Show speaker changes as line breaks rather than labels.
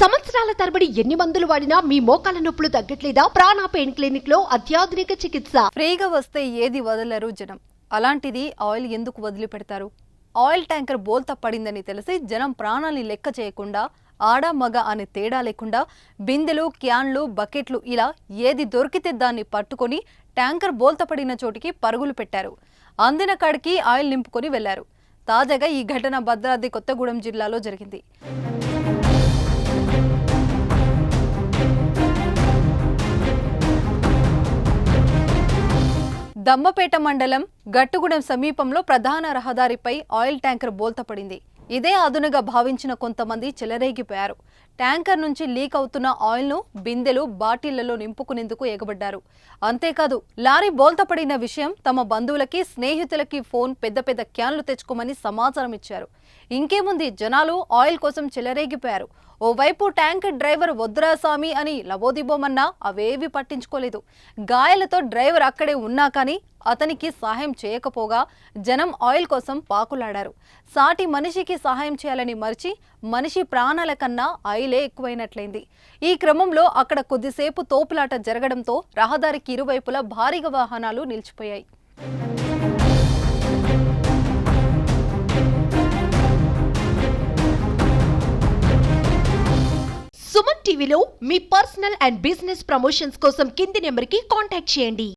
సంవత్సరాల తరబడి ఎన్ని మందులు వాడినా మీ మోకాల నొప్పులు తగ్గట్లేదా? ప్రాణ పెయిన్ క్లినిక్లో అత్యాధునిక చికిత్స.
ఫ్రీగా వస్తే ఏది వదలరు జనం. అలాంటిది ఆయిల్ ఎందుకు వదిలిపెడతారు? ఆయిల్ ట్యాంకర్ బోల్తా పడిందని తెలిసి జనం ప్రాణాన్ని లెక్క చేయకుండా ఆడ మగ అనే తేడా లేకుండా బిందెలు క్యాన్లు బకెట్లు ఇలా ఏది దొరికితే దాన్ని పట్టుకొని ట్యాంకర్ బోల్తా పడిన చోటికి పరుగులు పెట్టారు. అందిన కాడికి ఆయిల్ నింపుకొని వెళ్ళారు. తాజాగా ఈ ఘటన భద్రాద్రి కొత్తగూడెం జిల్లాలో జరిగింది. దమ్మపేట మండలం గట్టుగూడెం సమీపంలో ప్రధాన రహదారిపై ఆయిల్ ట్యాంకర్ బోల్తపడింది. ఇదే అదునుగా భావించిన కొంతమంది చెలరేగిపోయారు. ట్యాంకర్ నుంచి లీక్ అవుతున్న ఆయిల్ను బిందెలు బాటిళ్ళలో నింపుకునేందుకు ఎగబడ్డారు. అంతేకాదు లారీ బోల్తపడిన విషయం తమ బంధువులకి స్నేహితులకి ఫోన్ పెద్ద పెద్ద క్యాన్లు తెచ్చుకోమని సమాచారం ఇచ్చారు. ఇంకేముంది జనాలు ఆయిల్ కోసం చెలరేగిపోయారు. ఓవైపు ట్యాంకర్ డ్రైవర్ వద్దురా స్వామి అని లవోదిబోమన్నా అవేవి పట్టించుకోలేదు. గాయాలతో డ్రైవర్ అక్కడే ఉన్నా కానీ అతనికి సహాయం చేయకపోగా జనం ఆయిల్ కోసం పాకులాడారు. సాటి మనిషికి సహాయం చేయాలని మరిచి మనిషి ప్రాణాల కన్నా ఆయిలే ఎక్కువైనట్లయింది ఈ క్రమంలో అక్కడ కొద్దిసేపు తోపులాట జరగడంతో రహదారికి ఇరువైపులా భారీగా వాహనాలు నిలిచిపోయాయి.
సుమన్ టీవీలో మీ పర్సనల్ అండ్ బిజినెస్ ప్రమోషన్స్ కోసం కింది నెంబర్కి కాంటాక్ట్ చేయండి.